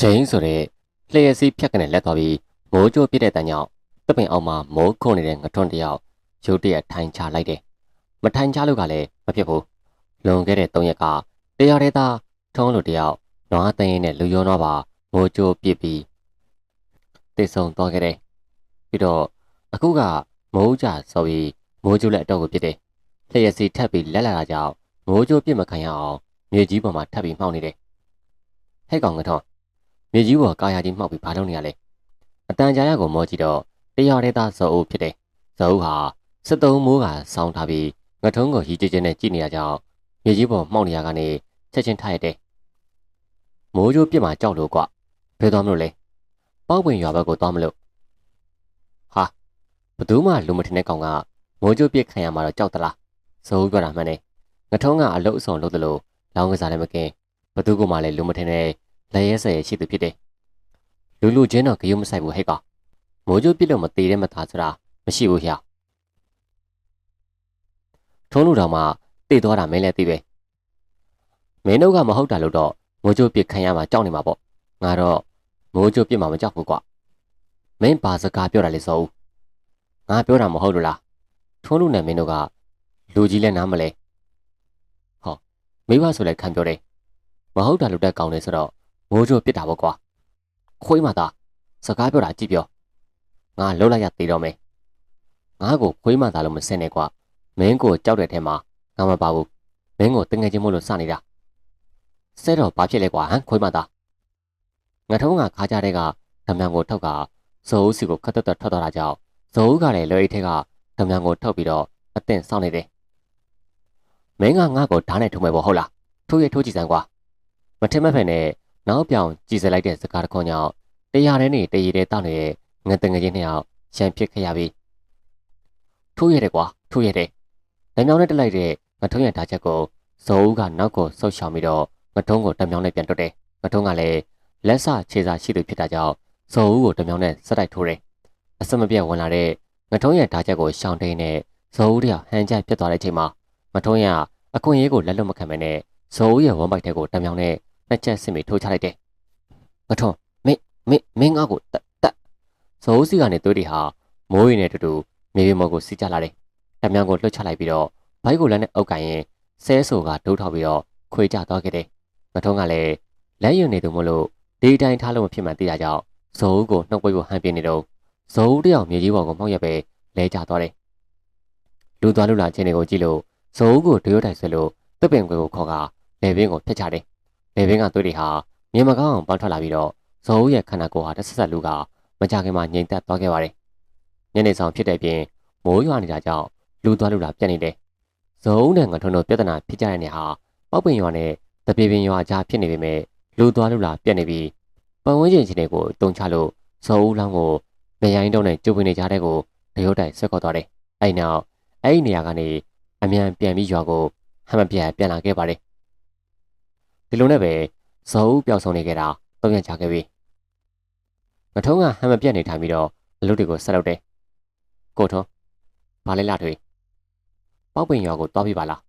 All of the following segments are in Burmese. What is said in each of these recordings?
ဂျိန်းဆိုတဲ့လျှက်စီးဖြတ်ကနေလက်သွားပြီးမိုးကြိုးပြစ်တဲ့တန်ကြောင့်တပင်အောင်မှာမိုးခုန်နေတဲ့ငထွန်းတယောက်ရုတ်တရက်ထိုင်ချလိုက်တယ်။မထိုင်ချလို့ကလည်းမဖြစ်ဘူး။လွန်ခဲ့တဲ့၃ရက်ကတရားရဲသားထုံးလို့တယောက်နွားသိန်းနဲ့လူရောတော့ပါမိုးကြိုးပြစ်ပြီးတိတ်ဆုံသွားခဲ့တယ်။ပြီးတော့အခုကမိုးကြဆိုပြီးမိုးကြိုးလက်အတော့ကိုပြစ်တယ်။လျှက်စီးထပ်ပြီးလက်လာတာကြောင့်မိုးကြိုးပြစ်မခံရအောင်မြေကြီးပေါ်မှာထပ်ပြီးမှောက်နေတယ်။ဟဲ့ကောင်ငထွန်း မြေကြီးပေါ်ကာယာကြီးမှောက်ပြီးဘာလုပ်နေရလဲအတန်ကြာရကိုမောကြည့်တော့တရားရဲသားဇော်ဦးဖြစ်တယ်ဇော်ဦးဟာစစ်တုံးမိုးကစောင်းထားပြီးငထုံးကိုရီးကျကျနဲ့ကြည့်နေရကြောင်းမြေကြီးပေါ်မှောက်နေရကနေချက်ချင်းထားရတဲ့မိုးကြိုးပြစ်မှာကြောက်လို့ကွဘယ်သွားမလို့လဲပေါက်ပင်ရွာဘက်ကိုသွားမလို့ဟာဘသူမှလူမထင်တဲ့ကောင်ကမိုးကြိုးပြစ်ခံရမှာတော့ကြောက်သလားဇော်ဦးပြောတာမှန်တယ်ငထုံးကအလုတ်အဆုံလုပ်သလိုလောင်းကစားလည်းမကင်းဘသူကမှလည်းလူမထင်တဲ့ လက်ရဲဆယ်ရရှိသူဖြစ်တယ်။လူလူချင်းတော့ဂရုမစိုက်ဘူးဟဲ့ကောင်။မိုးကြိုးပြစ်လို့မသေးတဲ့မသားဆိုတာမရှိဘူးဟျာ။ထုံးလူတော်မှတေသွားတာမင်းလည်းသိပဲ။မင်းတို့ကမဟုတ်တာလို့တော့မိုးကြိုးပြစ်ခံရမှာကြောက်နေမှာပေါ့။ငါတော့မိုးကြိုးပြစ်မှာမကြောက်ဘူးကွာ။မင်းဘာစကားပြောတာလဲစောဦး။ငါပြောတာမဟုတ်လို့လား။ထုံးလူနဲ့မင်းတို့ကလူကြီးလည်းနားမလဲ။ဟောမိဘဆိုလည်းခံပြောတယ်။မဟုတ်တာလို့တက်ကောင်းနေဆိုတော့ မိုးကြိုးပစ်တာပေါ့ကွာခွေးမသားစကားပြောတာကြည့်ပြောငါလှုပ်လိုက်ရသေးတော့မယ်ငါ့ကိုခွေးမသားလို့မစင်နဲ့ကွာမင်းကိုကြောက်တဲ့ထဲမှာငါမပါဘူးမင်းကိုတငယ်ချင်းမို့လို့စနေတာဆဲတော့ဘာဖြစ်လဲကွာဟမ်ခွေးမသားငါထုံးကခါကြတဲ့ကဓမြံကိုထောက်ကဇိုးဦးစီကိုခတ်တက်တက်ထွက်သွားတာကြောင့်ဇိုးဦးကလည်းလွယ်အိတ်ထဲကဓမြံကိုထုတ်ပြီးတော့အသင့်စောင့်နေတယ်မင်းကငါ့ကိုဓာတ်နဲ့ထုံမယ်ပေါ့ဟုတ်လားထိုးရထိုးကြည့်စမ်းကွာမထင်မဲ့ဖက်နဲ့ နောက်ပြောင်ကြည်စလိုက်တဲ့စကားတခွန်းကြောင့်တရားထဲနေတရေတဲ့တောက်နေတဲ့ငတငချင်းနှစ်ယောက်ရှမ်းဖြစ်ခဲ့ရပြီထိုးရတယ်ကွာထိုးရတယ်လက်မြောင်းနဲ့တက်လိုက်တဲ့ငထုံးရဓာချက်ကိုဇော်ဦးကနောက်ကိုဆုတ်ရှောင်ပြီးတော့ငထုံးကိုတမြောင်းနဲ့ပြန်တွတ်တယ်ငထုံးကလည်းလက်ဆခြေစာရှိသူဖြစ်တာကြောင့်ဇော်ဦးကိုတမြောင်းနဲ့စက်တိုက်ထိုးတယ်အစမပြတ်ဝင်လာတဲ့ငထုံးရဓာချက်ကိုရှောင်တိန်နဲ့ဇော်ဦးတယောက်ဟန်ကြပြတ်သွားတဲ့အချိန်မှာငထုံးရအခွင့်အရေးကိုလက်လွတ်မခံမနဲ့ဇော်ဦးရဲ့ဝမ်းပိုက်ထဲကိုတမြောင်းနဲ့ နှစ်ချက်စစ်မိထိုးချလိုက်တယ်။ငထုံးမင်းမင်းမင်းငါ့ကိုတက်တက်ဇိုးစီကနေသွေးတွေဟာမိုးရီနဲ့တူတူမြေပြင်မော်ကိုစီးကြလာတယ်။တမန်ကိုလှုပ်ချလိုက်ပြီးတော့ဘိုက်ကိုလက်နဲ့အုပ်ကန်ရင်ဆဲဆိုကဒုတ်ထောက်ပြီးတော့ခွေကြသွားခဲ့တယ်။ငထုံးကလည်းလက်ရွံနေသူမို့လို့ဒီတိုင်းထားလို့မဖြစ်မှန်သိတာကြောင့်ဇိုးကိုနှုတ်ပွေးကိုဟန်ပြနေတော့ဇိုးတယောက်မြေကြီးပေါ်ကိုမှောက်ရပဲလဲကျသွားတယ်။လူသွားလူလာခြင်းတွေကိုကြည့်လို့ဇိုးကိုဒရွတ်တိုင်ဆွဲလို့တပင်ကွယ်ကိုခေါ်ကလေပင်ကိုဖျက်ချတယ် လေဘင်းကသွေးတွေဟာမြင်မကောင်းအောင်ပေါက်ထွက်လာပြီးတော့ဇော်ဦးရဲ့ခန္ဓာကိုယ်ဟာတစ်ဆက်ဆက်လူကမကြခင်မှာငြိမ်သက်သွားခဲ့ပါတယ်။ညနေဆောင်ဖြစ်တဲ့ပြင်မိုးရွာနေတာကြောင့်လူသွားလူလာပြတ်နေတယ်။ဇော်ဦးနဲ့ငထွန်းတို့ပြဿနာဖြစ်ကြတဲ့နေဟာပောက်ပင်ရွာနဲ့တပြေပင်ရွာကြားဖြစ်နေပေမဲ့လူသွားလူလာပြတ်နေပြီးပတ်ဝန်းကျင်ချင်းတွေကိုတုံချလို့ဇော်ဦးလောင်းကိုမရိုင်းတုံးနဲ့ကျုပ်ပင်နေကြတဲ့ကိုတရုတ်တိုင်ဆက်ခေါ်သွားတယ်။အဲ့နောက်အဲ့ဒီနေရာကနေအမြန်ပြန်ပြီးရွာကိုဟမ်မပြန်ပြန်လာခဲ့ပါတယ် ဒီလိုနဲ့ပဲဇော်ဦးပျောက်ဆုံးနေခဲ့တာသုံးရကြာခဲ့ပြီမထုံးကဟမ်းမပြတ်နေထိုင်ပြီးတော့အလုပ်တွေကိုဆက်လုပ်တယ်ကိုထုံးဘာလဲလာထွေပေါက်ပင်ရွာကိုသွားပြပါလား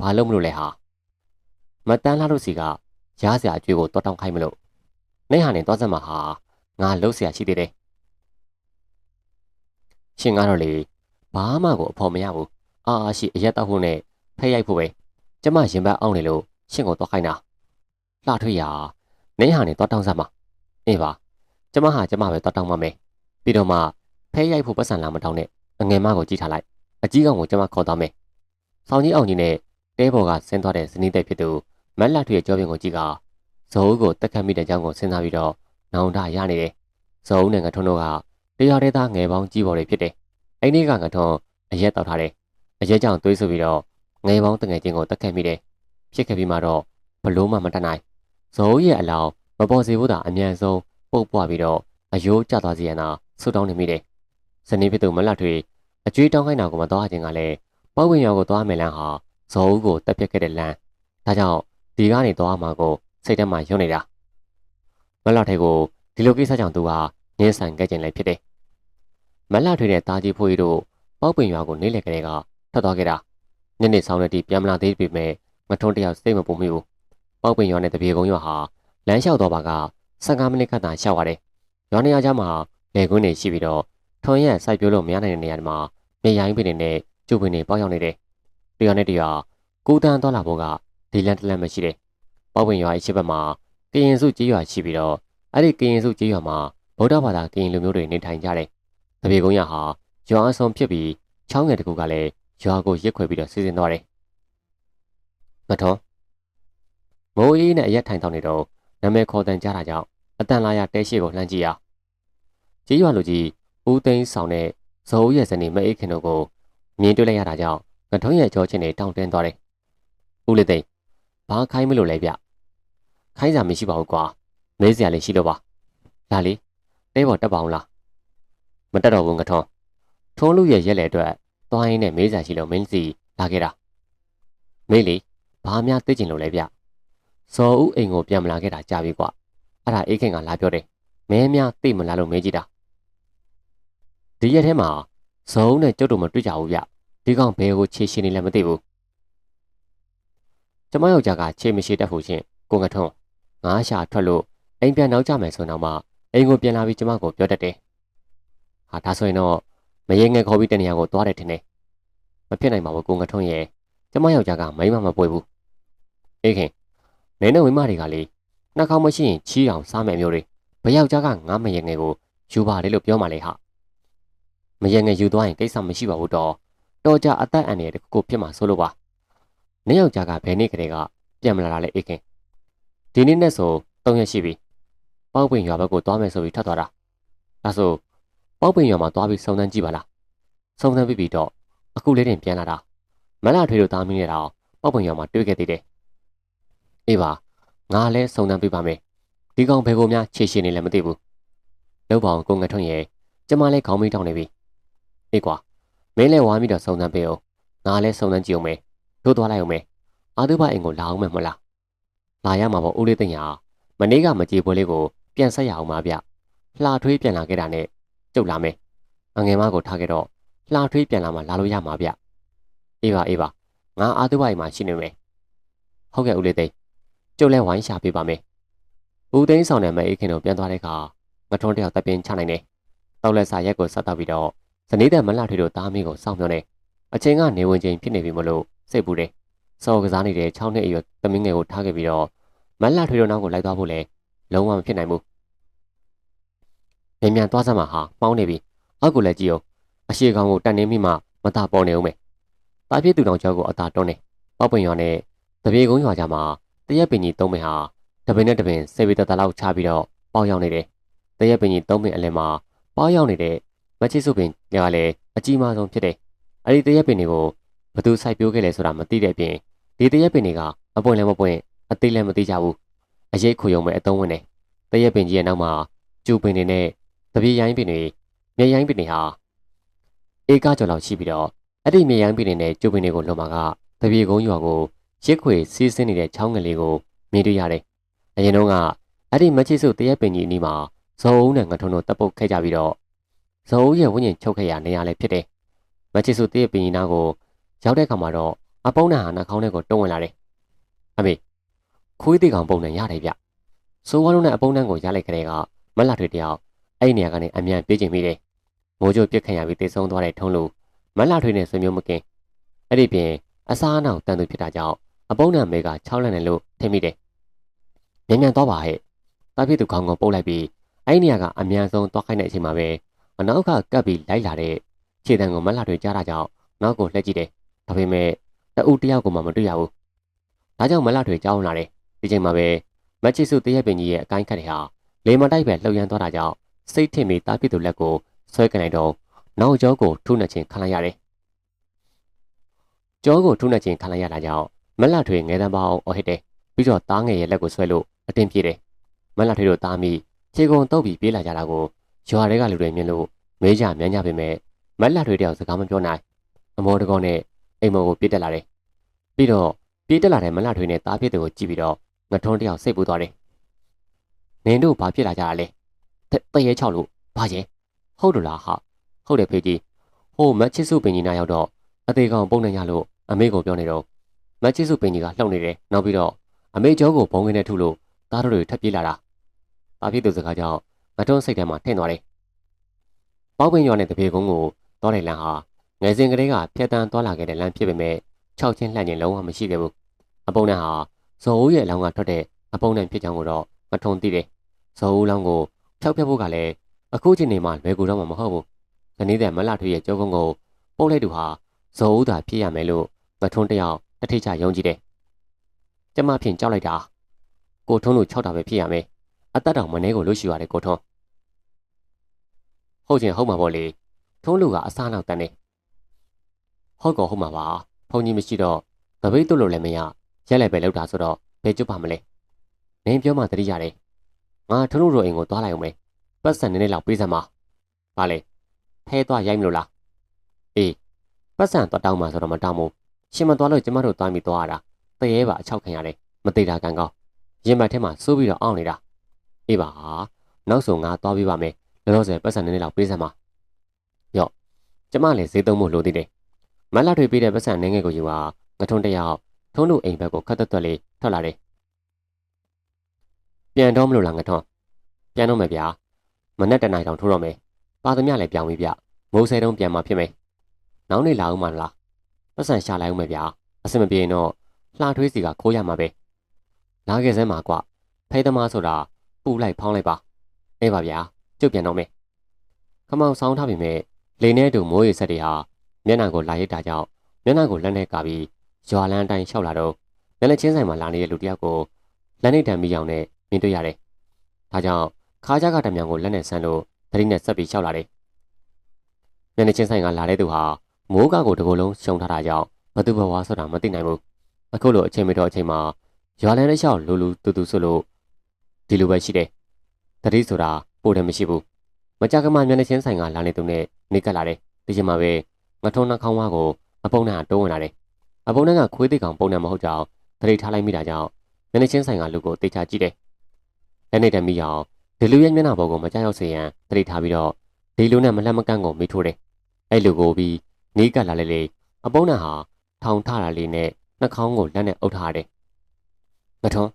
ဘာလို့မလို့လဲဟာမတန်းလာလို့စီကရားစရာအကျွေးကိုတော်တောင်းခိုင်းမလို့နေဟာနေသွားစမ်းမှာဟာငါလှုပ်စရာရှိသေးတယ်ရှင်ကတော့လေဘာမှကိုအဖို့မရဘူးအာရှိအရက်တောက်ဖို့နဲ့ဖဲ့ရိုက်ဖို့ပဲကျမရင်ဘတ်အောင်နေလို့ ရှင့်ကိုတော့ခိုင်းတာလှထွေးရနေဟာနေတော့တောင်းစားမှာအေးပါကျမဟာကျမပဲတော့တောင်းမှာမယ်ပြီးတော့မှဖဲရိုက်ဖို့ပတ်စံလာမတောင်းနဲ့အငယ်မကိုကြည့်ထားလိုက်အကြီးကောင်ကိုကျမခေါ်သွားမယ်ဆောင်းကြီးအောင်ကြီးနဲ့တဲဘော်ကဆင်းသွားတဲ့ဇနီးတဲ့ဖြစ်သူမက်လှထွေးရဲ့ကြောပြင်ကိုကြည့်ကဇော်ဦးကိုတက်ခတ်မိတဲ့အကြောင်းကိုစဉ်းစားပြီးတော့နောင်တရနေတယ်ဇော်ဦးနဲ့ငထုံးတို့ကတရားတဲ့သားငယ်ပေါင်းကြီးပေါ်တွေဖြစ်တယ်အဲ့ဒီကငထုံးအရက်တောက်ထားတယ်အရက်ကြောင့်သွေးဆူပြီးတော့ငယ်ပေါင်းတငယ်ချင်းကိုတက်ခတ်မိတယ် ဖြစ်ခဲ့ပြီးမှတော့ဘလို့မှမတတ်နိုင်ဇော်ရဲ့အလောင်းမပေါ်စေဖို့သာအမြန်ဆုံးပုတ်ပွားပြီးတော့အယိုးကျသွားစီရနာဆူတောင်းနေမိတယ်ဇနီးဖြစ်သူမလတ်ထွေအကျွေးတောင်းခိုင်းတာကိုမတော်ခြင်းကလည်းပေါ့ဝင်ရွာကိုသွားမယ်လမ်းဟာဇော်ဦးကိုတက်ပြက်ခဲ့တဲ့လမ်းဒါကြောင့်ဒီကနေသွားမှာကိုစိတ်ထဲမှာယွန်းနေတာမလတ်ထဲကိုဒီလိုကိစ္စကြောင့်သူဟာငင်းဆန်ခဲ့ခြင်းလည်းဖြစ်တယ်မလတ်ထွေတဲ့တာကြီးဖိုးကြီးတို့ပေါ့ပင်ရွာကိုနေလေကလေးကထွက်သွားခဲ့တာညနေဆောင်တဲ့တီပြန်မလာသေးပေမဲ့ ငထုံးတယောက်စိတ်မပူမိဘူး။ပောက်ပင်ရွာနဲ့တပြေကုန်းရွာဟာလမ်းလျှောက်တော့ပါက15မိနစ်ခန့်သာရှောက်ရတယ်။ရွာနေရာကြားမှာလေကွင်းတွေရှိပြီးတော့ထွန်ရက်စိုက်ပျိုးလို့မရနိုင်တဲ့နေရာတွေမှာမြေရိုင်းပင်တွေနဲ့ကျုပ်ပင်တွေပေါက်ရောက်နေတယ်။တရွာနဲ့တရွာကိုတန်းသွားလာဖို့ကဒီလန်တလန်မရှိတယ်။ပေါ့ပင်ရွာရဲ့ရှေ့ဘက်မှာကရင်စုကြေးရွာရှိပြီးတော့အဲ့ဒီကရင်စုကြေးရွာမှာဗုဒ္ဓဘာသာကရင်လူမျိုးတွေနေထိုင်ကြတယ်။တပြေကုန်းရဟာရွာအစုံဖြစ်ပြီးချောင်းငယ်တစ်ခုကလည်းရွာကိုရစ်ခွေပြီးတော့စီစဉ်သွားတယ်။ မထောမိုးအေးနဲ့အရက်ထိုင်တောင်းနေတော့နာမည်ခေါ်တန်ကြတာကြောင့်အတန်လာရတဲရှိကိုလှမ်းကြည့်ရ။ကြေးရွာလူကြီးဦးသိန်းဆောင်တဲ့ဇိုးရဲ့ဇနီးမအေးခင်တို့ကိုမြင်တွေ့လိုက်ရတာကြောင့်ငထုံးရဲ့ကြောချင်းတွေတောင်းတင်းသွားတယ်။ဦးလေးသိန်းဘာခိုင်းမလို့လဲဗျ။ခိုင်းစာမရှိပါဘူးကွာ။မေးစရာလေးရှိလို့ပါ။လာလေတဲပေါ်တက်ပါအောင်လား။မတက်တော့ဘူးငထုံး။ထုံးလူရဲ့ရက်လေအတွက်သွားရင်းနဲ့မေးစာရှိလို့မင်းစီလာခဲ့တာ။မေးလေ ဘာများသိကျင်လို့လဲဗျ။ဇော်ဦးအိမ်ကိုပြန်မလာခဲ့တာကြာပြီကွာ။အဲ့ဒါအေးခင်ကလာပြောတယ်။မဲများသိမလားလို့မေးကြည့်တာ။ဒီရက်ထဲမှာဇုံနဲ့ကျုပ်တို့မတွေ့ကြဘူးဗျဒီကောင်ဘယ်ကိုခြေရှင်နေလဲမသိဘူးကျမယောက်ျားကခြေမရှိတတ်ဖို့ချင်းကိုငထုံးငါးရှာထွက်လို့အိမ်ပြန်နောက်ကြမယ်ဆိုတော့မှအိမ်ကိုပြန်လာပြီးကျမကိုပြောတတ်တယ်ဟာဒါဆိုရင်တော့မရေငယ်ခေါ်ပြီးတနေရာကိုသွားတယ်ထင်တယ်မဖြစ်နိုင်ပါဘူးကိုငထုံးရဲ့ကျမယောက်ျားကမိမမပွေဘူး အေးခင်နေနဲ့ဝင်းမတွေကလေနှာခေါင်းမရှိရင်ချီးအောင်စားမယ်မျိုးတွေဘယောက်ျားကငါမရေငယ်ကိုယူပါလေလို့ပြောမှလေဟာမရေငယ်ယူသွားရင်ကိစ္စမရှိပါဘူးတော့တော်ကြအသက်အန္တရာယ်တစ်ခုခုဖြစ်မှာဆိုလို့ပါ။နေ့ယောက်ျားကဘယ်နေ့ကလေးကပြန်မလာတာလဲအေးခင်။ဒီနေ့နဲ့ဆို၃ရက်ရှိပြီ။ပေါက်ပင်ရွာဘက်ကိုသွားမယ်ဆိုပြီးထွက်သွားတာ။ဒါဆိုပေါက်ပင်ရွာမှာသွားပြီးစုံစမ်းကြည့်ပါလား။စုံစမ်းပြီးပြီးတော့အခုလေးတင်ပြန်လာတာ။မလာထွေးတို့သားမင်းနေတာပေါက်ပင်ရွာမှာတွေ့ခဲ့သေးတယ်။ အေးပါငါလည်းစုံစမ်းပေးပါမယ်။ဒီကောင်ဘယ်ကိုများခြေရှင်နေလဲမသိဘူး။လောက်ပါအောင်ကိုငထွန်းရဲ့ကျမလည်းခေါင်းမိတောင်းနေပြီ။အေးကွာမင်းလည်းဝါမိတော့စုံစမ်းပေးအောင်ငါလည်းစုံစမ်းကြည့်အောင်မယ်တို့သွားလိုက်အောင်မယ်အာသူဘအိမ်ကိုလာအောင်မယ်မဟုတ်လားလာရမှာပေါ့ဦးလေးသိညာမနေ့ကမကြေပွဲလေးကိုပြန်ဆက်ရအောင်ပါဗျလှထွေးပြန်လာခဲ့တာနဲ့ကျုပ်လာမယ်အငယ်မကိုထားခဲ့တော့လှထွေးပြန်လာမှလာလို့ရမှာဗျအေးပါအေးပါငါအာသူဘအိမ်မှာရှိနေမယ်ဟုတ်ကဲ့ဦးလေးသိ ကျုပ်လည်းဝိုင်းရှာပေးပါမယ်ဦးသိန်းဆောင်တဲ့မအေးခင်တို့ပြန်သွားတဲ့အခါငထုံးတယောက်တပ်ပင်းချနိုင်တယ်တောက်လက်စာရက်ကိုဆက်တော့ပြီးတော့ဇနီးတဲ့မလှထွေတို့သားမီးကိုစောင့်မျှော်နေအချိန်ကနေဝင်ချိန်ဖြစ်နေပြီမလို့စိတ်ပူတယ်စော်ကစားနေတဲ့6နှစ်အရွယ်သမီးငယ်ကိုထားခဲ့ပြီးတော့မလှထွေတို့နောက်ကိုလိုက်သွားဖို့လည်းလုံးဝမဖြစ်နိုင်ဘူးမြန်မြန်သွားစမ်းမှာဟာပေါင်းနေပြီအောက်ကိုလည်းကြည့်အောင်အရှိကောင်ကိုတန်နေမိမှမသာပေါ်နေအောင်မယ်တာပြည့်သူတော်ကျော်ကိုအသာတွန်းနေပောက်ပွင့်ရွာနဲ့တပြေကုန်းရွာကြမှာ တရက်ပင်ကြီးသုံးပင်ဟာတပင်နဲ့တပင်စေဗီတတလောက်ချပြီးတော့ပေါက်ရောက်နေတယ်တရက်ပင်ကြီးသုံးပင်အလယ်မှာပေါက်ရောက်နေတဲ့မချစ်စုပင်ကလည်းအကြီးမားဆုံးဖြစ်တယ်။အဲဒီတရက်ပင်တွေကိုဘသူစိုက်ပျိုးခဲ့လဲဆိုတာမသိတဲ့အပြင်ဒီတရက်ပင်တွေကအပွင့်လည်းမပွင့်အသေးလည်းမသေးကြဘူး။အရေးခွေုံပဲအသုံးဝင်တယ်။တရက်ပင်ကြီးရဲ့နောက်မှာကျူပင်တွေနဲ့တပြေရိုင်းပင်တွေမြေရိုင်းပင်တွေဟာဧကကျော်လောက်ရှိပြီးတော့အဲ့ဒီမြေရိုင်းပင်တွေနဲ့ကျူပင်တွေကိုလုံမှာကတပြေကုန်းရွာကို ရစ်ခွေစီးဆင်းနေတဲ့ချောင်းငယ်လေးကိုမြင်တွေ့ရတယ်။အရင်တုန်းကအဲ့ဒီမချစ်စုတရက်ပင်ကြီးအနီးမှာဇော်ဦးနဲ့ငထုံတို့တပ်ပုတ်ခဲ့ကြပြီးတော့ဇော်ဦးရဲ့ဝိညာဉ်ချုပ်ခဲ့ရနေရလဲဖြစ်တယ်။မချစ်စုတည့်ပင်နာကိုရောက်တဲ့အခါမှာတော့အပုံးနာဟာနှာခေါင်းထဲကိုတွန်းဝင်လာတယ်။အမေခွေးသေးကောင်ပုံနဲ့ရတယ်ဗျ။စိုးဝါလုံးနဲ့အပုံးနှန်းကိုရလိုက်ကြတဲ့ကမလှထွေတယောက်အဲ့ဒီနေရာကနေအမြန်ပြေးကျင်မိတယ်။မိုးကြိုပြစ်ခံရပြီးတေဆုံးသွားတဲ့ထုံးလူမလှထွေနဲ့ဆွေမျိုးမကင်အဲ့ဒီပြင်အစားအနောက်တန်သူဖြစ်တာကြောင့် အပုံးနံမေက6လန့်တယ်လို့ထင်မိတယ်။မြန်မြန်သွားပါဟဲ့။တာဖြစ်သူခေါင်းကိုပုတ်လိုက်ပြီးအဲ့ဒီနေရာကအမြန်ဆုံးသွားခိုင်းတဲ့အချိန်မှာပဲအနောက်ကကပ်ပြီးလိုက်လာတဲ့ခြေတံကိုမလှတွေကြားတာကြောင့်နောက်ကိုလှည့်ကြည့်တယ်။ဒါပေမဲ့တအူတယောက်ကိုမှမတွေ့ရဘူး။ဒါကြောင့်မလှတွေကြောင်းလာတယ်။ဒီချိန်မှာပဲမချစ်စုတရက်ပင်ကြီးရဲ့အကိုင်းခတ်တွေဟာလေမတိုက်ပဲလှုပ်ရမ်းသွားတာကြောင့်စိတ်ထင်ပြီးတားပြစ်သူလက်ကိုဆွဲကန်လိုက်တော့နောက်ကျောကိုထုနှက်ခြင်းခံလိုက်ရတယ်။ကျောကိုထုနှက်ခြင်းခံလိုက်ရတာကြောင့် မလှထွေငဲတန်းပေါင်းအော်ဟစ်တယ်။ပြီးတော့တားငယ်ရဲ့လက်ကိုဆွဲလို့အတင်းပြေးတယ်။မလှထွေတို့တားမိခြေကုံတုပ်ပြီးပြေးလာကြတာကိုရွာတွေကလူတွေမြင်လို့မဲကြမြန်းကြပေမဲ့မက်လက်တွေတယောက်စကားမပြောနိုင်အမောတကောနဲ့အိမ်မောကိုပြေးတက်လာတယ်ပြီးတော့ပြေးတက်လာတဲ့မက်လက်တွေနဲ့တားပြစ်တွေကိုကြည့်ပြီးတော့ငထုံးတယောက်စိတ်ပူသွားတယ်နင်တို့ဘာဖြစ်လာကြတာလဲတရဲချောက်လို့ဘာကျဲဟုတ်လို့လားဟာဟုတ်တယ်ဖေကြီးဟိုမက်ချစ်စုပင်ကြီးနာရောက်တော့အသေးကောင်ပုံနေရလို့အမေကိုပြောနေတော့ မက်ချစ်စုပင်ကြီးကလှုပ်နေတယ်နောက်ပြီးတော့အမေကျောကိုဘုံငင်းနဲ့ထုလို့သားတို့တွေထပ်ပြေးလာတာတာဖြစ်သူစကားကြောင့်ငထွန်းစိတ်ထဲမှာထင်သွားတယ်။ပေါက်ပင်ရွာနဲ့တပေကုန်းကိုတောတဲ့လမ်းဟာငယ်စဉ်ကလေးကဖျက်တမ်းသွားလာခဲ့တဲ့လမ်းဖြစ်ပေမဲ့၆ချင်းလှန့်ချင်းလုံးဝမရှိခဲ့ဘူး။အပုံနဲ့ဟာဇော်ဦးရဲ့အလောင်းကထွက်တဲ့အပုံနဲ့ဖြစ်ကြောင်းကိုတော့ငထွန်းသိတယ်။ဇော်ဦးလောင်းကိုဖျောက်ဖျက်ဖို့ကလည်းအခုချိန်နေမှလွယ်ကူတော့မှမဟုတ်ဘူး။ဇနီးတဲ့မလှထွေရဲ့ကြောကုန်းကိုပုတ်လိုက်သူဟာဇော်ဦးသာဖြစ်ရမယ်လို့ငထွန်းတယောက် တထိတ်ချယုံကြည်တယ်။ကျမဖြင့်ကြောက်လိုက်တာကိုထုံးလို့၆တာပဲဖြစ်ရမယ်။အသက်တောင်မနှဲကိုလွတ်ရှိရတယ်ကိုထုံး။ဟုတ်ချင်းဟုတ်မှာပေါ့လေ။ထုံးလူကအစားနောက်တန်းနေ။ဟုတ်ကောဟုတ်မှာပါ။ဖုန်ကြီးမရှိတော့တပိတ်တို့လို့လည်းမရရက်လည်းပဲလောက်တာဆိုတော့ဘယ်ကျွတ်ပါမလဲ။နင်းပြောမှတတိရတယ်။ငါထုံးလူတို့အိမ်ကိုသွားလိုက်အောင်မေ။ပတ်စံနည်းနည်းလောက်ပေးစမ်းပါ။ပါလေ။ဖဲသွားရိုက်မလို့လား။အေးပတ်စံတော့တောင်းမှဆိုတော့မတောင်းဘူး။ ရှင်မသွားလို့ကျမတို့သွားပြီးသွားရတာ။တရေပါအချောက်ခံရတယ်။မသေးတာကံကောင်း။ရင်မတ်ထဲမှာစိုးပြီးတော့အောင့်နေတာ။အေးပါနောက်ဆုံးငါသွားပြီးပါမယ်။လောလောဆယ်ပတ်စံနည်းနည်းလောက်ပေးစမ်းပါ။ယော့ကျမလည်းဈေးသုံးဖို့လိုသေးတယ်။မတ်လာတွေပေးတဲ့ပတ်စံနည်းငယ်ကိုယူပါငထုံးတယောက်ထုံးတို့အိမ်ဘက်ကိုခတ်သက်သွက်လေးထွက်လာတယ်။ပြန်တော့မလို့လားငထုံး။ပြန်တော့မယ်ဗျာ။မနဲ့တနိုင်တောင်ထိုးတော့မယ်။ပါသမျှလည်းပြောင်းပြီးဗျ။မိုးဆဲတုံးပြန်มาဖြစ်မယ်။နောက်နေ့လာဦးမှာလား။ ပတ်စံရှာလိုက်ဦးမယ်ဗျာ။အစမပြေရင်တော့လှထွေးစီကခိုးရမှာပဲ။လာခဲ့စမ်းပါကွ။ဖိသမားဆိုတာပူလိုက်ဖောင်းလိုက်ပါ။အေးပါဗျာ။ကျုပ်ပြန်တော့မယ်။ခမောင်ဆောင်ထားပြီမဲ့လေနဲ့တူမိုးရေဆက်တွေဟာမျက်နှာကိုလာရစ်တာကြောင့်မျက်နှာကိုလက်နဲ့ကပြီးရွာလန်းတိုင်းလျှောက်လာတော့လက်လက်ချင်းဆိုင်မှာလာနေတဲ့လူတစ်ယောက်ကိုလက်နဲ့တံမိအောင်နဲ့မြင်တွေ့ရတယ်။ဒါကြောင့်ခါးကြကတံမြောင်ကိုလက်နဲ့ဆန်းလို့သတိနဲ့ဆက်ပြီးလျှောက်လာတယ်။မျက်နှာချင်းဆိုင်ကလာတဲ့သူဟာ မိုးကားကိုတကိုယ်လုံးရှုံထားတာကြောင့်ဘသူဘဝဆိုတာမသိနိုင်ဘူး။အခုလိုအချိန်မတော်အချိန်မှာရွာလန်းတစ်လျှောက်လူလူတူတူဆိုလို့ဒီလိုပဲရှိတယ်။တတိဆိုတာပို့တယ်မရှိဘူး။မကြကမှမျက်နှာချင်းဆိုင်ကလာနေသူနဲ့နေကပ်လာတယ်။ဒီချိန်မှာပဲငထုံးနှာခေါင်းဝါကိုအပုံနဲ့တိုးဝင်လာတယ်။အပုံနဲ့ကခွေးသိကောင်ပုံနဲ့မဟုတ်ကြောင်တတိထားလိုက်မိတာကြောင့်မျက်နှာချင်းဆိုင်ကလူကိုတေချာကြည့်တယ်။လက်နဲ့တည်းမိအောင်ဒီလူရဲ့မျက်နှာပေါ်ကိုမကြောက်ရောက်စေရန်တတိထားပြီးတော့ဒီလူနဲ့မလှမ်းမကန့်ကိုမိထိုးတယ်။အဲ့လူကိုပြီး နီးကပ်လာလေလေအပုံနဲ့ဟာထောင်ထတာလေးနဲ့နှာခေါင်းကိုလက်နဲ့အုပ်ထားတယ်။ငထုံး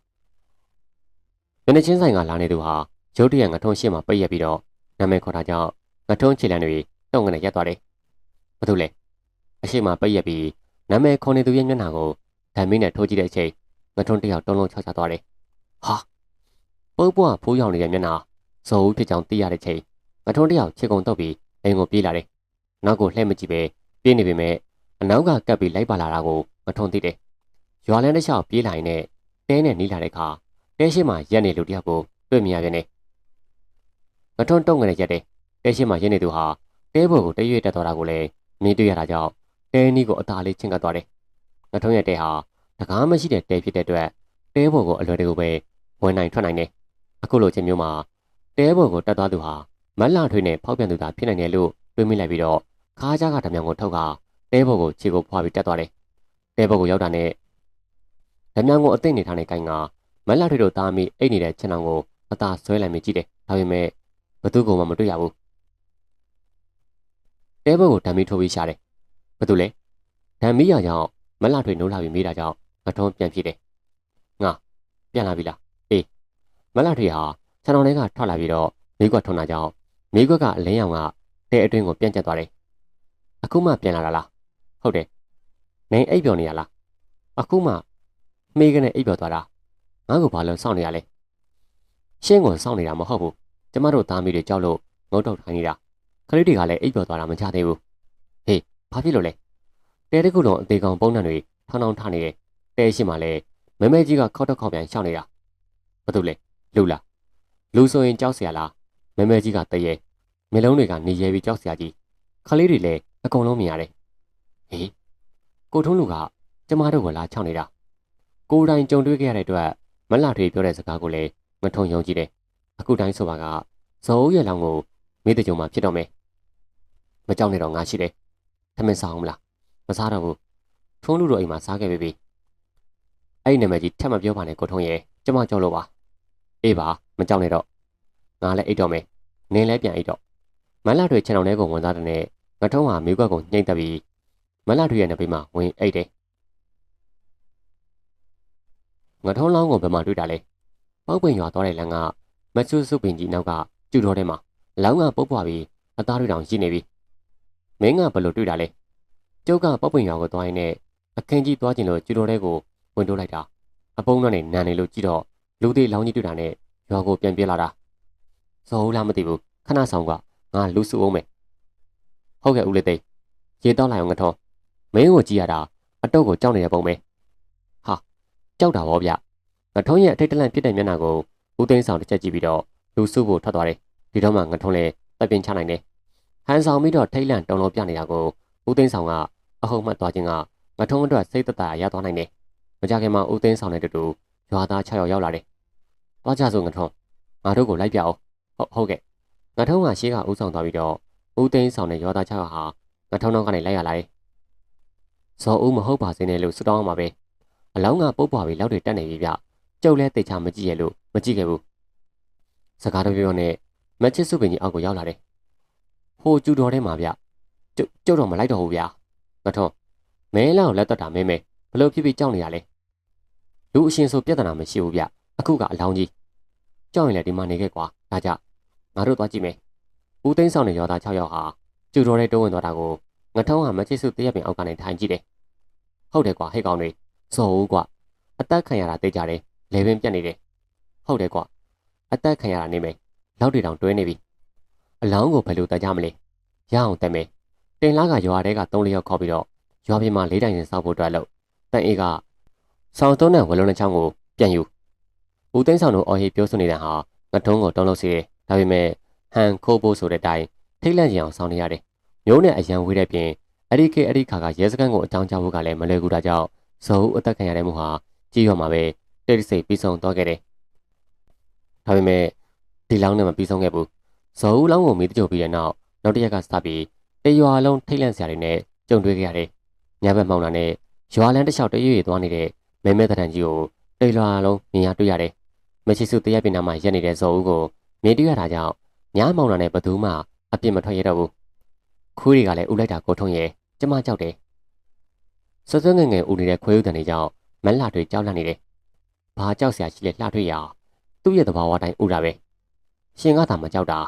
မျက်နှာချင်းဆိုင်ကလာနေသူဟာရုတ်တရက်ငထုံးရှေ့မှာပိတ်ရက်ပြီးတော့နာမည်ခေါ်တာကြောင့်ငထုံးခြေလမ်းတွေတုံငနဲ့ရက်သွားတယ်။ဘာလို့လဲ။အရှိမပိတ်ရက်ပြီးနာမည်ခေါ်နေသူရဲ့မျက်နှာကိုဓာမင်းနဲ့ထိုးကြည့်တဲ့အချိန်ငထုံးတယောက်တုံးလုံးချချသွားတယ်။ဟာပုပ်ပွားဖိုးရောင်နေတဲ့မျက်နှာဇော်ဦးဖြစ်ကြောင်သိရတဲ့ချိန်ငထုံးတယောက်ခြေကုံတုပ်ပြီးအိမ်ကိုပြေးလာတယ်။နောက်ကိုလှည့်မကြည့်ပဲ ပြေးနေပေမဲ့အနောက်ကကပ်ပြီးလိုက်ပါလာတာကိုငထုံးသိတယ်။ရွာလန်းတစ်လျှောက်ပြေးလာရင်နဲ့တဲနဲ့နီးလာတဲ့အခါတဲရှိမှရက်နေလူတယောက်ကိုတွေ့မြင်ရပြန်တယ်။ငထုံးတုံငနဲ့ရက်တယ်။တဲရှိမှရက်နေသူဟာတဲဘော်ကိုတရွေ့တက်သွားတာကိုလည်းမြင်တွေ့ရတာကြောင့်တဲနီးကိုအသာလေးချင်းကပ်သွားတယ်။ငထုံးရဲ့တဲဟာတကားမရှိတဲ့တဲဖြစ်တဲ့အတွက်တဲဘော်ကိုအလွယ်တကူပဲဝင်နိုင်ထွက်နိုင်တယ်။အခုလိုချင်းမျိုးမှာတဲဘော်ကိုတက်သွားသူဟာမတ်လာထွေးနဲ့ဖောက်ပြန်သူသာဖြစ်နိုင်တယ်လို့တွေးမိလိုက်ပြီးတော့ ခါးကြားကဓမြောင်ကိုထုတ်ကတဲဘော်ကိုခြေကိုဖွာပြီးတက်သွားတယ်။တဲဘော်ကိုရောက်တာနဲ့ဓမြောင်ကိုအသိနေထားတဲ့ကိုင်းကမက်လာထွေတို့သားမိအိတ်နေတဲ့ခြံအောင်ကိုအသာဆွဲလိုက်မိကြည့်တယ်။ဒါပေမဲ့ဘသူကမှမတွေ့ရဘူး။တဲဘုတ်ကိုဓာမီထိုးပြီးရှာတယ်။ဘသူလဲ။ဓာမီရကြောင့်မက်လာထွေနိုးလာပြီးမိတာကြောင့်ငထုံးပြန်ဖြစ်တယ်။ငါပြန်လာပြီလား။အေးမက်လာထွေဟာခြံအောင်ထဲကထွက်လာပြီးတော့မိကွက်ထုံတာကြောင့်မိကွက်ကအလင်းရောင်ကတဲအတွင်းကိုပြန်ကျက်သွားတယ်။ အခုမှပြန်လာတာလားဟုတ်တယ်နင်အိပ်ပျော်နေရလားအခုမှမေးကနေအိပ်ပျော်သွားတာငါ့ကိုဘာလို့စောင့်နေရလဲရှင်းကိုစောင့်နေတာမဟုတ်ဘူးကျမတို့သားမီးတွေကြောက်လို့ငုတ်တုတ်ထိုင်နေတာခလေးတွေကလည်းအိပ်ပျော်သွားတာမချသေးဘူးဟေးဘာဖြစ်လို့လဲတဲတစ်ခုလုံးအသေးကောင်ပုံနှံတွေထောင်းထောင်းထနေတယ်တဲရှိမှလည်းမမဲကြီးကခောက်တော့ခောက်ပြန်ရှောက်နေတာဘာလို့လဲလူလားလူဆိုရင်ကြောက်စရာလားမမဲကြီးကတရေမျိုးလုံးတွေကနေရဲပြီးကြောက်စရာကြီးခလေးတွေလည်း အကုန်လုံးမြင်ရတယ်ဟေးကိုထုံးလူကကျမတို့ကလာချောင်းနေတာကိုယ်တိုင်ကြုံတွေ့ခဲ့ရတဲ့အတွက်မလှထွေပြောတဲ့စကားကိုလည်းမထုံယုံကြည်တယ်။အခုတိုင်းဆိုပါကဇော်ဦးရဲ့လောင်ကိုမိတဲ့ကြုံမှာဖြစ်တော့မယ်။မကြောက်နဲ့တော့ငါရှိတယ်။ထမင်းစားအောင်မလား။မစားတော့ဘူး။ထုံးလူတို့အိမ်မှာစားခဲ့ပြီပြီ။အဲ့ဒီနာမည်ကြီးထပ်မပြောပါနဲ့ကိုထုံးရဲ့ကျမကြောက်လို့ပါ။အေးပါမကြောက်နဲ့တော့ငါလည်းအိတ်တော့မယ်။နင်းလည်းပြန်အိတ်တော့မလှထွေခြံတော်ထဲကိုဝင်သားတဲ့နဲ့ ငထုံးဟာမိကွက်ကိုညှိမ့်တက်ပြီးမလှထွေရဲ့နေပိမှာဝင်အိတ်တယ်ငထုံးလောင်းကိုဘယ်မှာတွေ့တာလဲပောက်ပင်ရွာသွားတဲ့လမ်းကမချွတ်စုပင်ကြီးနောက်ကကျူတော်ထဲမှာလောင်းကပုတ်ပွားပြီးအသားတွေတောင်ရှိနေပြီမင်းကဘယ်လိုတွေ့တာလဲကျုပ်ကပောက်ပင်ရွာကိုသွားရင်းနဲ့အခင်းကြီးသွားကျင်လို့ကျူတော်ထဲကိုဝင်တိုးလိုက်တာအပုံးတော့နေနန်နေလို့ကြည့်တော့လူသေးလောင်းကြီးတွေ့တာနဲ့ရွာကိုပြန်ပြေးလာတာဇော်ဦးလားမသိဘူးခဏဆောင်ကငါလူစုအောင်မယ် ဟုတ်ကဲ့ဦးလေးသိရေတော့လိုက်အောင်ငထုံးမင်းကိုကြည့်ရတာအတော့ကိုကြောက်နေတဲ့ပုံပဲဟာကြောက်တာဗောဗျငထုံးရဲ့အထိတ်တလန့်ဖြစ်တဲ့မျက်နှာကိုဦးသိန်းဆောင်တစ်ချက်ကြည့်ပြီးတော့လူစုဖို့ထွက်သွားတယ်ဒီတော့မှငထုံးလည်းတပ်ပင်ချနိုင်တယ်ဟန်ဆောင်ပြီးတော့ထိတ်လန့်တုံလုံးပြနေတာကိုဦးသိန်းဆောင်ကအဟုတ်မှတ်သွားခြင်းကငထုံးအတွက်စိတ်သက်သာရသွားနိုင်တယ်မကြခင်မှာဦးသိန်းဆောင်နဲ့တူတူရွာသား6ယောက်ရောက်လာတယ်သွားကြစို့ငထုံးငါတို့ကိုလိုက်ပြအောင်ဟုတ်ဟုတ်ကဲ့ငထုံးကရှေးကဦးဆောင်သွားပြီးတော့ ဦးသိန်းဆောင်နဲ့ရွာသား6ယောက်ဟာငထုံးတော့ကနေလိုက်ရလာတယ်ဇော်ဦးမဟုတ်ပါစေနဲ့လို့ဆုတောင်းအောင်ပါပဲအလောင်းကပုတ်ပွားပြီးလောက်တွေတက်နေပြီဗျကျုပ်လည်းတေချာမကြည့်ရလို့မကြည့်ခဲ့ဘူးစကားတပြောနဲ့မချစ်စုပင်ကြီးအောက်ကိုရောက်လာတယ်ဟိုကျူတော်ထဲမှာဗျကျုပ်ကျုပ်တော့မလိုက်တော့ဘူးဗျငထုံးမဲလာကိုလက်တော့တာမဲမဲဘလို့ဖြစ်ဖြစ်ကြောက်နေရလဲလူအရှင်ဆိုပြဿနာမရှိဘူးဗျအခုကအလောင်းကြီးကြောက်ရင်လည်းဒီမှာနေခဲ့ကွာဒါကြငါတို့သွားကြည့်မယ် ဦးသိန်းဆောင်နဲ့ရောသား6ယောက်ဟာကျူတော်ထဲတိုးဝင်သွားတာကိုငထုံးကမချစ်စုတရက်ပင်အောက်ကနေထိုင်ကြည့်တယ်ဟုတ်တယ်ကွာဟဲ့ကောင်တွေစော်ဦးကွာအသက်ခံရတာသိကြတယ်လေပင်ပြတ်နေတယ်ဟုတ်တယ်ကွာအသက်ခံရတာနေမယ်လောက်တွေတောင်တွဲနေပြီအလောင်းကိုဘယ်လိုတတ်ကြမလဲရအောင်တက်မယ်တင်လားကရွာတဲက3လျောက်ခေါ်ပြီးတော့ရွာပြင်မှာလေးတိုင်ရင်စောက်ဖို့အတွက်လို့တန်အေးကဆောင်းသွန်းတဲ့ဝလုံးတစ်ချောင်းကိုပြန်ယူဦးသိန်းဆောင်တို့အော်ဟစ်ပြောဆိုနေတဲ့ဟာငထုံးကိုတုံးလို့စီတယ်ဒါပေမဲ့ ဟန်ခိုးဖို့ဆိုတဲ့အတိုင်းထိတ်လန့်ကြအောင်ဆောင်းနေရတယ်မျိုးနဲ့အရန်ဝေးတဲ့ပြင်အဲ့ဒီခေအဲ့ဒီခါကရဲစခန်းကိုအကြောင်းကြားဖို့ကလည်းမလွယ်ကူတာကြောင့်ဇော်ဦးအသက်ခံရတဲ့မှုဟာကြီးရွာမှာပဲတိတ်ဆိတ်ပြီးဆုံးသွားခဲ့တယ်ဒါပေမဲ့ဒီလောင်းနဲ့မပြီးဆုံးခဲ့ဘူးဇော်ဦးလောင်းကိုမေးတကြိုပြီးတဲ့နောက်နောက်တစ်ရက်ကစပြီးတရွာလုံးထိတ်လန့်စရာတွေနဲ့ကြုံတွေ့ခဲ့ရတယ်ညဘက်မှောင်လာနဲ့ရွာလန်းတစ်လျှောက်တရွေ့သွားနေတဲ့မဲမဲတရန်ကြီးကိုတိတ်လွာလုံးမြင်ရတွေ့ရတယ်မချစ်စုတရက်ပင်နာမှာရက်နေတဲ့ဇော်ဦးကိုမြင်တွေ့ရတာကြောင့် ညမောင်လာနဲ့ဘသူမှအပြစ်မထွက်ရတော့ဘူးခူးတွေကလည်းဥလိုက်တာကိုထုံးရဲ့ကျမကြောက်တယ်ဆွဆွငယ်ငယ်ဦးနေတဲ့ခွေးဥတန်တွေကြောင့်မလှတွေကြောက်လန့်နေတယ်ဘာကြောက်စရာရှိလဲလှတွေ့ရအောင်သူ့ရဲ့သဘာဝတိုင်းဥတာပဲရှင်ကသာမကြောက်တာ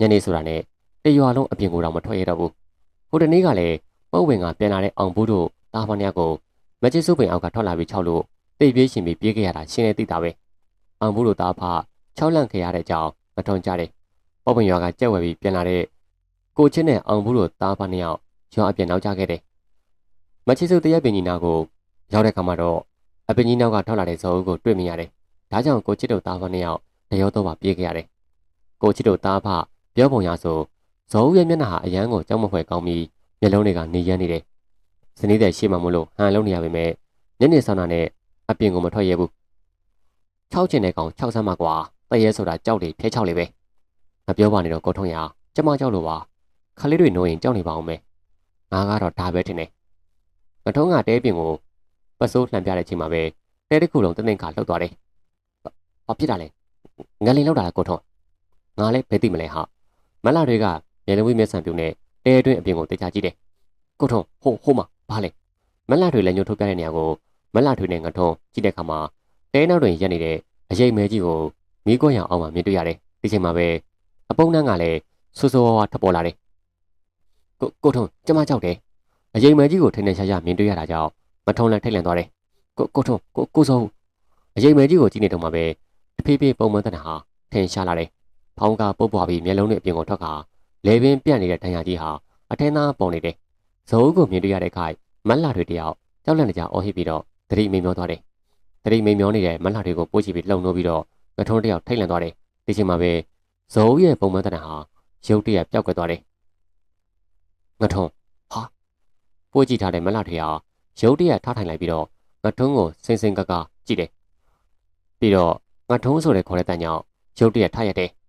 ညနေဆိုတာနဲ့တရွာလုံးအပြင်ကိုတော့မထွက်ရတော့ဘူးဟိုတနေ့ကလည်းပုတ်ဝင်ကပြန်လာတဲ့အောင်ဘူးတို့တာဖာနရကိုမချစ်စုပင်အောက်ကထွက်လာပြီးခြောက်လို့တိတ်ပြေးရှင်ပြီးပြေးခဲ့ရတာရှင်းနေသိတာပဲအောင်ဘူးတို့တာဖာခြောက်လန့်ခဲ့ရတဲ့အကြောင်းမထုံကြတယ် ပုတ်ဝင်ရွာကကြက်ဝယ်ပြီးပြန်လာတဲ့ကိုချင်းနဲ့အောင်ဘူးတို့တာဖာနှစ်ယောက်ရွာအပြင်နောက်ကျခဲ့တယ်မချစ်စုတရက်ပင်ကြီးနာကိုရောက်တဲ့ခါမှာတော့အပင်ကြီးနောက်ကထွက်လာတဲ့ဇော်ဦးကိုတွေ့မြင်ရတယ်ဒါကြောင့်ကိုချစ်တို့တာဖာနှစ်ယောက်တရောတော့ပါပြေးခဲ့ရတယ်ကိုချစ်တို့တာဖပြောပုံရဆိုဇော်ဦးရဲ့မျက်နှာဟာအရန်ကိုကြောက်မဖွယ်ကောင်းပြီးမျက်လုံးတွေကနေရမ်းနေတယ်။ဇနီးတဲ့ရှေ့မှာမလို့ဟန်လုံးနေရပေမဲ့ညနေဆောင်တာနဲ့အပြင်ကိုမထွက်ရဘူး။၆ချင်တဲ့ကောင်၆ဆမ်းမကွာတရဲဆိုတာကြောက်တယ်ဖဲချောက်လေးပဲ။ မပြောပါနဲ့တော့ကိုထုံးရကျမကြောက်လို့ပါခလေးတွေနိုးရင်ကြောက်နေပါအောင်မယ်။ငါကတော့ဒါပဲထင်တယ်။မထုံးကတဲပြင်ကိုပစိုးလှန်ပြတဲ့အချိန်မှာပဲတဲတစ်ခုလုံးတင်းတင်းခါလှုပ်သွားတယ်။ဘာဖြစ်တာလဲ။ငလင်လောက်တာလားကိုထုံး။ငါလည်းဘယ်သိမလဲဟာ။မလာတွေကမျက်လုံးဝိမျက်စံပြုံနဲ့တဲအတွင်းအပြင်ကိုတေချာကြည့်တယ်။ကိုထုံဟိုဟိုမှာဘာလဲ။မလာတွေလည်းညှို့ထုတ်ပြတဲ့နေရာကိုမလာတွေနဲ့ငထုံကြည့်တဲ့အခါမှာတဲနောက်တွင်ရက်နေတဲ့အရေးမဲကြီးကိုမိကွက်ရောင်အောင်မှမြင်တွေ့ရတယ်။ဒီချိန်မှာပဲ အပုံနှန်းကလည်းဆူဆူဝါးဝါထပ်ပေါ်လာတယ်။ကိုကိုထုံကျမကြောက်တယ်။အရေးမဲကြီးကိုထိနေရှာရှာမြင်တွေ့ရတာကြောင့်မထုံလည်းထိတ်လန့်သွားတယ်။ကိုကိုထုံကိုကိုစိုးအရေးမဲကြီးကိုကြည့်နေတော့မှပဲတဖြည်းဖြည်းပုံမှန်တနဟာထင်ရှားလာတယ်။ဖောင်းကပုတ်ပွားပြီးမျက်လုံးနဲ့အပြင်ကိုထွက်ကလေပင်ပြန့်နေတဲ့ဒဏ်ရာကြီးဟာအထင်းသားပုံနေတယ်။ဇိုးကိုမြင်တွေ့ရတဲ့ခိုင်မက်လာတွေတယောက်ကြောက်လန့်နေကြအော်ဟစ်ပြီးတော့တတိမိန်မျောသွားတယ်။တတိမိန်မျောနေတဲ့မက်လာတွေကိုပိုးချပြီးလှုံနှိုးပြီးတော့ငထုံးတယောက်ထိတ်လန့်သွားတယ်။ဒီချိန်မှာပဲ ဇိုးရဲ့ပုံမှန်တနဟာရုတ်တရက်ပျောက်ကွယ်သွားတယ်။ငထုံးဟာပိုးကြည့်ထားတဲ့မက်လာတွေဟာရုတ်တရက်ထားထိုင်လိုက်ပြီးတော့ငထုံးကိုစင်စင်ကကကြည့်တယ်။ပြီးတော့ငထုံးဆိုတဲ့ခေါ်တဲ့တန်ကြောင့်ရုတ်တရက်ထားရတယ်။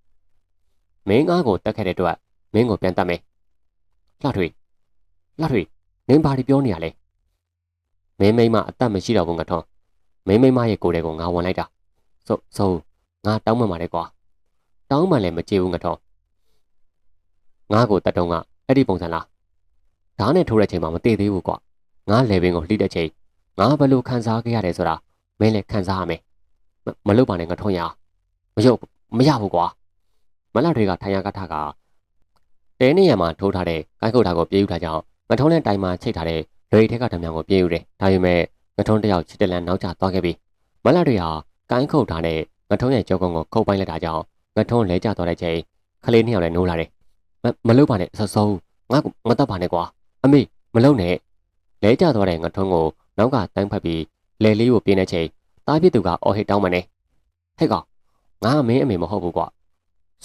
မင်းကားကိုတက်ခဲ့တဲ့အတွက်မင်းကိုပြန်တတ်မယ်လှထွေလှထွေမင်းဘာတွေပြောနေရလဲမင်းမိမအသက်မရှိတော့ဘူးငါထုံးမင်းမိမရဲ့ကိုယ်တဲ့ကိုငါဝင်လိုက်တာဆိုဆိုငါတောင်းမှန်ပါတယ်ကွာ တောင်းမှန်လည်းမကြည့်ဘူးငါထုံးငါကိုတက်တုံးကအဲ့ဒီပုံစံလားဓာတ်နဲ့ထိုးတဲ့ချိန်မှာမတည်သေးဘူးကွာငါလေပင်ကိုလှိတဲ့ချိန်ငါဘယ်လိုခံစားခဲ့ရတယ်ဆိုတာမင်းလည်းခံစားရမယ်မလုပ်ပါနဲ့ငါထုံးရမရုပ်မရဘူးကွာမလထွေးကထိုင်ရကထကတဲနေရမှာထိုးထားတဲ့ကိုင်းခုတ်တာကိုပြေးယူတာကြောင့်ငထုံးနဲ့တိုင်မှာချိတ်ထားတဲ့လွေထက်ကဓမြကိုပြေးယူတယ်ဒါပေမဲ့ငထုံးတယောက်ချစ်တလန်နောက်ကျသွားခဲ့ပြီမလထွေးဟာကိုင်းခုတ်ထားတဲ့ငထုံးရဲ့ကြောကုန်းကိုခုတ်ပိုင်းလိုက်တာကြောင့် ငထုံးလဲကျသွားတဲ့ချိန်ခလေးနှစ်ယောက်လည်းနိုးလာတယ်မမလုပ်ပါနဲ့ဆောဆောငါ့ကိုမတတ်ပါနဲ့ကွာအမေမလုပ်နဲ့လဲကျသွားတဲ့ငထုံးကိုနောက်ကတန်းဖက်ပြီးလဲလေးကိုပြင်းတဲ့ချိန်တားပြစ်သူကအော်ဟစ်တောင်းမနေဟဲ့ကောင်ငါမင်းအမေမဟုတ်ဘူးကွာ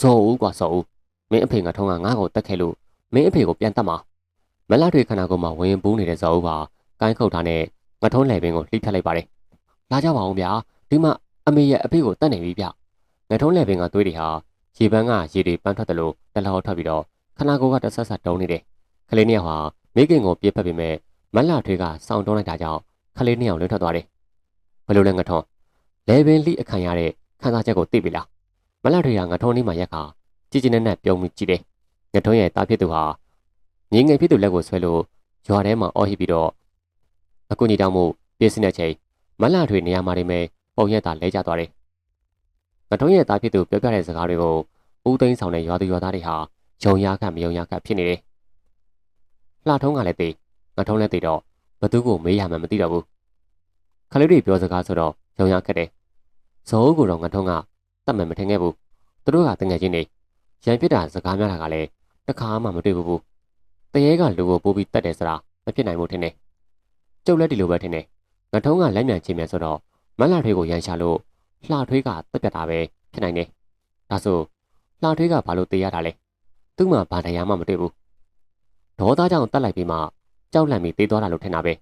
ဇော်ဦးကွာဇော်ဦးမင်းအဖေငါထုံးကငါ့ကိုတက်ခဲ့လို့မင်းအဖေကိုပြန်တတ်မှာမလတွေခန္ဓာကိုယ်မှာဝင်ပူးနေတဲ့ဇော်ဦးပါကိုင်းခုတ်ထားနဲ့ငထုံးလေပင်ကိုလှိဖြတ်လိုက်ပါတယ်လာကြပါအောင်ဗျာဒီမှာအမေရဲ့အဖေကိုတတ်နေပြီဗျ ငထုံးလေပင်ကသွေးတွေဟာရေပန်းကရေတွေပန်းထွက်တယ်လို့တလောထွက်ပြီးတော့ခန္ဓာကိုယ်ကတဆက်ဆက်တုံးနေတယ်ကလေးနှစ်ယောက်ဟာမိခင်ကိုပြေးဖက်ပြီးမဲ့မလထွေးကစောင်းတုံးလိုက်တာကြောင့်ကလေးနှစ်ယောက်လွတ်ထွက်သွားတယ်ဘယ်လိုလဲငထုံးလေပင်လိအခံရတဲ့ခန်းစားချက်ကိုသိပြီလားမလထွေးကငထုံးလေးမှရက်ခါကြည်ကျင်နဲ့နဲ့ပြုံးပြီးကြည့်တယ်ငထုံးရဲ့တာဖြစ်သူဟာငင်းငယ်ဖြစ်သူလက်ကိုဆွဲလို့ရွာထဲမှာအော်ဟစ်ပြီးတော့အကူကြီးတောင်းမှုပြည့်စင်တဲ့ချိန်မလထွေနေရာမှာနေမဲ့ပုံရက်သာလဲကျသွားတယ် ငထုံးရဲ့တာဖြစ်သူပြောပြတဲ့စကားတွေကိုဦးသိန်းဆောင်တဲ့ရွာသူရွာသားတွေဟာယုံရခတ်မယုံရခတ်ဖြစ်နေတယ်လှထုံးကလည်းသိငထုံးလည်းသိတော့ဘသူကိုမေးရမှမသိတော့ဘူးခလေးတွေပြောစကားဆိုတော့ယုံရခတ်တယ်ဇော်ဦးကိုတော့ငထုံးကတတ်မှန်မထင်ခဲ့ဘူးသူတို့ကတငယ်ချင်းတွေရန်ပြစ်တာစကားများတာကလည်းတခါမှမတွေ့ဘူးတရေကလူကိုပိုးပြီးတတ်တယ်ဆိုတာမဖြစ်နိုင်ဘူးထင်တယ်ကျုပ်လည်းဒီလိုပဲထင်တယ်ငထုံးကလက်မြန်ချင်းမြန်ဆိုတော့မလှထွေးကိုရန်ရှာလို့ လှထွေးကတက်ပြတ်တာပဲဖြစ်နိုင်တယ်ဒါဆိုလှထွေးကဘာလို့တေးရတာလဲသူ့မှာဘာတရားမှမတွေ့ဘူးဒေါသကြောင့်တတ်လိုက်ပြီးမှကြောက်လန့်ပြီးတေးသွားတာလို့ထင်တာပဲ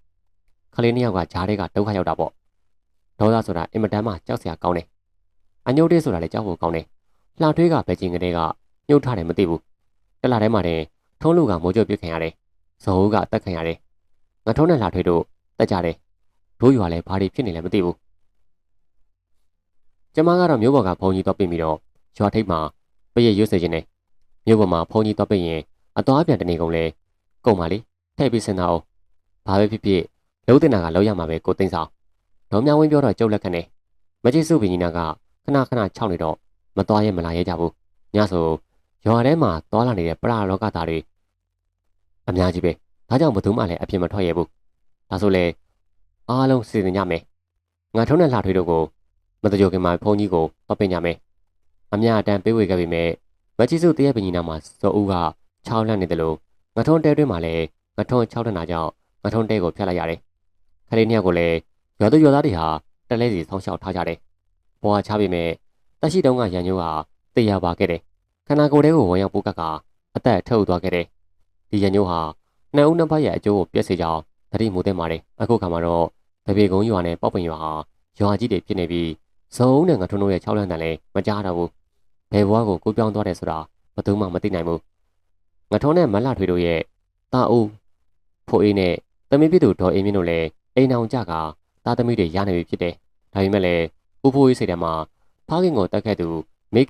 ခလေးနှစ်ယောက်ကဂျားတွေကဒုက္ခရောက်တာပေါ့ဒေါသဆိုတာအင်မတန်မှကြောက်စရာကောင်းတယ်အညို့တေးဆိုတာလည်းကြောက်ဖို့ကောင်းတယ်လှထွေးကပဲချင်းကလေးကညှို့ထားတယ်မသိဘူးတလားထဲမှာတင်ထုံးလူကမိုးကြိုပြစ်ခံရတယ်ဇော်ဦးကတက်ခံရတယ်ငထုံးနဲ့လှထွေးတို့တက်ကြတယ်တို့ရွာလည်းဘာတွေဖြစ်နေလဲမသိဘူး ကျမကတော့မျိုးဘော်ကဘုံကြီးတော့ပြင်ပြီးတော့ရွာထိပ်မှာပရိတ်ရွတ်စေခြင်းနဲ့မြို့ပေါ်မှာဘုံကြီးတော့ပြင်ရင်အသွားပြန်တနေကုန်လဲကုန်ပါလေထည့်ပြီးစင်တာအောင်ဘာပဲဖြစ်ဖြစ်လုံးတင်တာကလောက်ရမှာပဲကိုသိန်းဆောင်ဒေါ်မြောင်ဝင်းပြောတော့ကြုတ်လက်ခနဲ့မချိစုပင်ကြီးနာကခဏခဏခြောက်နေတော့မသွားရဲမလာရဲကြဘူးညဆိုရွာထဲမှာသွားလာနေတဲ့ပရလောကသားတွေအများကြီးပဲဒါကြောင့်ဘယ်သူမှလည်းအပြစ်မထွက်ရဘူးဒါဆိုလေအားလုံးစီစဉ်ကြမယ်ငါထုံးတဲ့လှထွေးတို့ကို မတကြိုခင်မှာဖုန်းကြီးကိုတော့ပင်ကြမယ်အများအတန်းပေးဝေခဲ့ပေမဲ့မချီစုတရက်ပင်ကြီးနာမှာဇော်ဦးကချောင်းလန့်နေတယ်လို့ငထုံးတဲတွင်းမှာလည်းငထုံးချောက်တနာကြောင့်ငထုံးတဲကိုဖျက်လိုက်ရတယ်ခလေးနှစ်ယောက်ကိုလည်းရွာသူရွာသားတွေဟာတလဲစီဆောင်းလျှောက်ထားကြတယ်ဘွာချပေမဲ့တက်ရှိတုံးကရန်ညိုးဟာတေးရပါခဲ့တယ်ခန္ဓာကိုယ်ထဲကိုဝင်ရောက်ပိုးကပ်ကအသက်ထုတ်သွားခဲ့တယ်ဒီရန်ညိုးဟာနှစ်ဦးနှစ်ဖက်ရဲ့အကျိုးကိုပြည့်စေကြောင်းတတိမိုးတဲ့မာတယ်အခုခါမှာတော့တပေကုန်းရွာနဲ့ပေါ့ပင်ရွာဟာရွာကြီးတွေဖြစ်နေပြီး ဇုံနဲ့ငထုံးတို့ရဲ့၆လန့်တန်လည်းမကြားတော့ဘူးဘယ်ဘွားကိုကိုပြောင်းသွားတယ်ဆိုတာဘယ်သူမှမသိနိုင်ဘူးငထုံးနဲ့မလှထွေတို့ရဲ့တာအူဖိုအေးနဲ့သမီးပြသူဒေါ်အင်းမြင့်တို့လည်းအိမ်အောင်ကြကတာသမီးတွေရနေပြီဖြစ်တယ်ဒါပေမဲ့လည်းဦးဖိုးအေးစိတ်ထဲမှာဖားခင်ကိုတက်ခဲ့သူ